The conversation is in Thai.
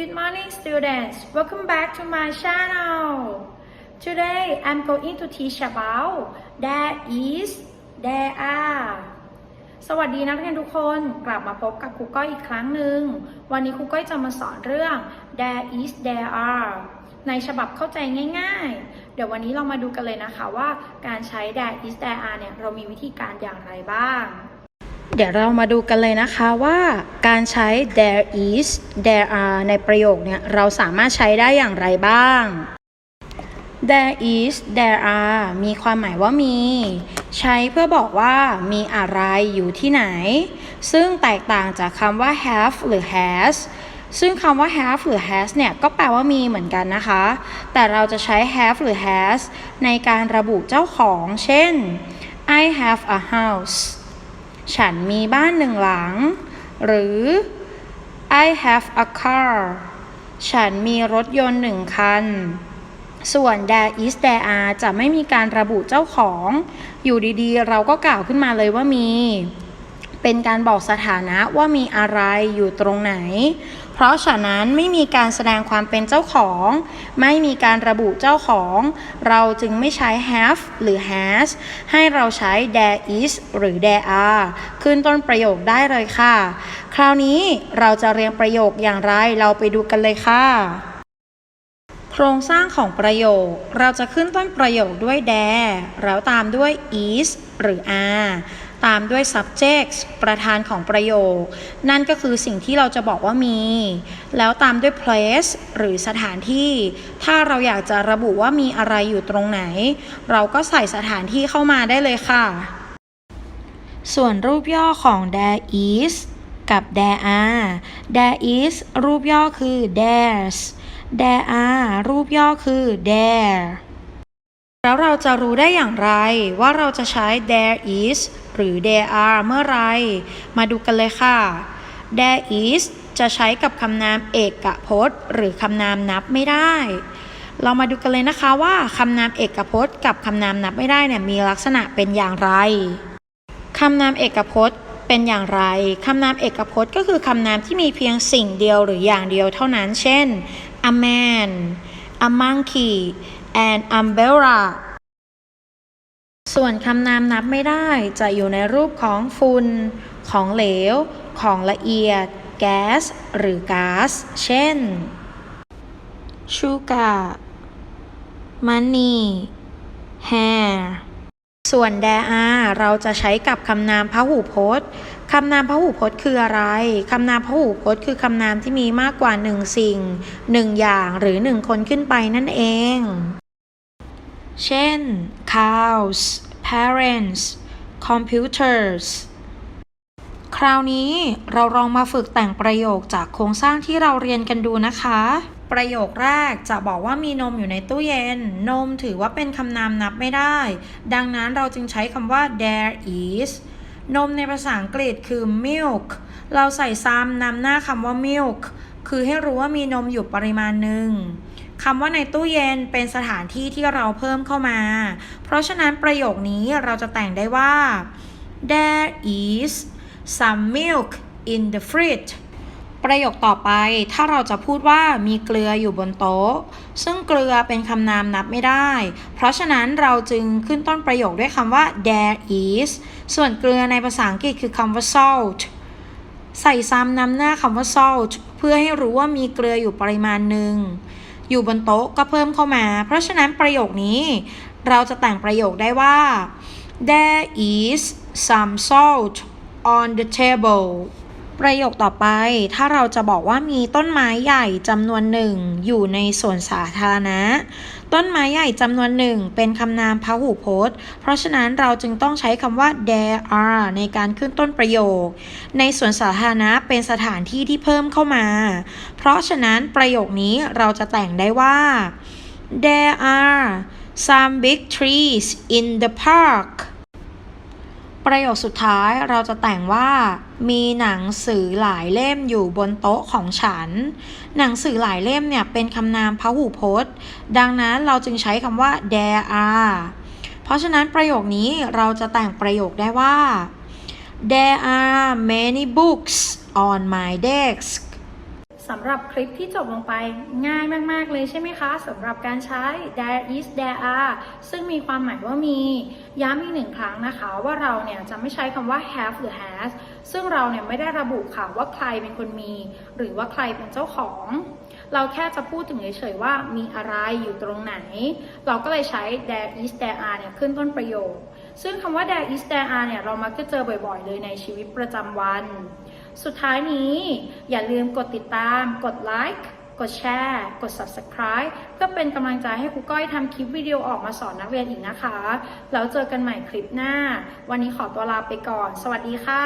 Good morning students, welcome back to my channel. Today I'm going to teach about there is, there are. สวัสดีนักเรียนทุกคนกลับมาพบกับครูก้อยอีกครั้งหนึ่ง วันนี้ครูก้อยจะมาสอนเรื่อง there is, there are ในฉบับเข้าใจง่ายๆ เดี๋ยววันนี้เรามาดูกันเลยนะคะว่าการใช้ there is, there are เนี่ยเรามีวิธีการอย่างไรบ้าง เดี๋ยวเรามาดูกันเลยนะคะว่าการใช้ there is there are ในประโยคเนี่ยเราสามารถใช้ได้อย่างไรบ้าง there is there are มีความหมายว่ามี ใช้เพื่อบอกว่ามีอะไรอยู่ที่ไหน ซึ่งแตกต่างจากคำว่า have หรือ has ซึ่งคำว่า have หรือ has เนี่ยก็แปลว่ามีเหมือนกันนะคะ แต่เราจะใช้ have หรือ has ในการระบุเจ้าของ เช่น I have a house ฉันมีบ้านหนึ่งหลัง หรือ I have a car ฉันมีรถยนต์หนึ่งคัน ส่วน there is there are จะไม่มีการระบุเจ้าของ อยู่ดีๆ เราก็กล่าวขึ้นมาเลยว่ามี เป็นการบอกสถานะว่ามีอะไรอยู่ตรงไหน เพราะฉะนั้นไม่มีการแสดงความเป็นเจ้าของ ไม่มีการระบุเจ้าของ เราจึงไม่ใช้ have หรือ has ให้เราใช้ there is หรือ there are ขึ้นต้นประโยคได้เลยค่ะ คราวนี้เราจะเรียงประโยคอย่างไรเราไปดูกันเลยค่ะโครงสร้างของประโยค เราจะขึ้นต้นประโยคด้วย there แล้วตามด้วย is หรือ are ตามด้วย subject ประธานของประโยค นั่นก็คือสิ่งที่เราจะบอกว่ามี แล้วตามด้วย place หรือสถานที่ ถ้าเราอยากจะระบุว่ามีอะไรอยู่ตรงไหน เราก็ใส่สถานที่เข้ามาได้เลยค่ะ ส่วนรูปย่อของ there is กับ there are there is รูปย่อคือ there's there are รูปย่อคือ there แล้วเราจะรู้ได้อย่างไรว่าเราจะใช้ there is หรือ there are เมื่อไร มาดูกันเลยค่ะ there is จะใช้กับคำนามเอกพจน์ หรือคำนามนับไม่ได้ เรามาดูกันเลยนะคะว่าคำนามเอกพจน์ กับคำนามนับไม่ได้เนี่ยมีลักษณะเป็นอย่างไรคำนามเอกพจน์เป็นอย่างไร คำนามเอกพจน์ก็คือคำนามที่มีเพียงสิ่งเดียวหรืออย่างเดียวเท่านั้น เช่น a man a monkey an umbrella ส่วนคำนามนับไม่ได้จะอยู่ในรูปของฝุ่น ของเหลว ของละเอียด แก๊ส หรือก๊าซ เช่น sugar money hair ส่วน there are เราจะใช้กับคำนามพหูพจน์คำนามพหูพจน์คืออะไร คำนามพหูพจน์คือคำนามที่มีมากกว่าหนึ่งสิ่งหนึ่งอย่างหรือหนึ่งคนขึ้นไปนั่นเอง เช่น cows parents computers คราวนี้เราลองมาฝึกแต่งประโยคจากโครงสร้างที่เราเรียนกันดูนะคะ ประโยคแรกจะบอกว่ามีนมอยู่ในตู้เย็น นมถือว่าเป็นคำนามนับไม่ได้ ดังนั้นเราจึงใช้คำว่า there is นมในภาษาอังกฤษคือ milk เราใส่ซ้ำนำหน้าคำว่า milk คือให้รู้ว่ามีนมอยู่ปริมาณหนึ่ง คำว่าในตู้เย็นเป็นสถานที่ที่เราเพิ่มเข้ามา เพราะฉะนั้นประโยคนี้เราจะแต่งได้ว่า there is some milk in the fridge ประโยคต่อไปถ้าเราจะพูดว่ามีเกลืออยู่บนโต๊ะ ซึ่งเกลือเป็นคำนามนับไม่ได้ เพราะฉะนั้นเราจึงขึ้นต้นประโยคด้วยคำว่า there is ส่วนเกลือในภาษาอังกฤษคือคำว่า salt ใส่ซ้ำนำหน้าคำว่า salt เพื่อให้รู้ว่ามีเกลืออยู่ปริมาณหนึ่ง อยู่บนโต๊ะก็เพิ่มเข้ามา เพราะฉะนั้นประโยคนี้ เราจะแต่งประโยคได้ว่า there is some salt on the table ประโยคต่อไป ถ้าเราจะบอกว่ามีต้นไม้ใหญ่จำนวนหนึ่งอยู่ในสวนสาธารณะ ต้นไม้ใหญ่จำนวนหนึ่งเป็นคำนามพหูพจน์ เพราะฉะนั้นเราจึงต้องใช้คำว่า there are ในการขึ้นต้นประโยค ในสวนสาธารณะเป็นสถานที่ที่เพิ่มเข้ามา เพราะฉะนั้นประโยคนี้เราจะแต่งได้ว่า there are some big trees in the park ประโยคสุดท้ายเราจะแต่งว่า มีหนังสือหลายเล่มอยู่บนโต๊ะของฉัน หนังสือหลายเล่มเนี่ยเป็นคำนามพหูพจน์ ดังนั้นเราจึงใช้คำว่า there are เพราะฉะนั้นประโยคนี้เราจะแต่งประโยคได้ว่า there are many books on my desk สำหรับคลิปที่จบลงไปง่ายมาก ๆ เลยใช่ไหมคะสำหรับการใช้ there is there are ซึ่งมีความหมายว่ามี ย้ำอีกหนึ่งครั้งนะคะ ว่าเราเนี่ยจะไม่ใช้คำว่า have หรือ has ซึ่งเราเนี่ยไม่ได้ระบุค่ะว่าใครเป็นคนมี หรือว่าใครเป็นเจ้าของ เราแค่จะพูดถึงเฉยๆว่ามีอะไรอยู่ตรงไหน เราก็เลยใช้ there is there are เนี่ยขึ้นต้นประโยค ซึ่งคำว่า there is there are เนี่ยเรามักจะเจอบ่อย ๆ เลยในชีวิตประจำวัน สุดท้ายนี้อย่าลืมกดติดตาม กดไลค์กดแชร์กด subscribe เพื่อเป็นกำลังใจให้ครูก้อยทำคลิปวิดีโอออกมาสอนนักเรียนอีกนะคะ แล้วเจอกันใหม่คลิปหน้า วันนี้ขอตัวลาไปก่อน สวัสดีค่ะ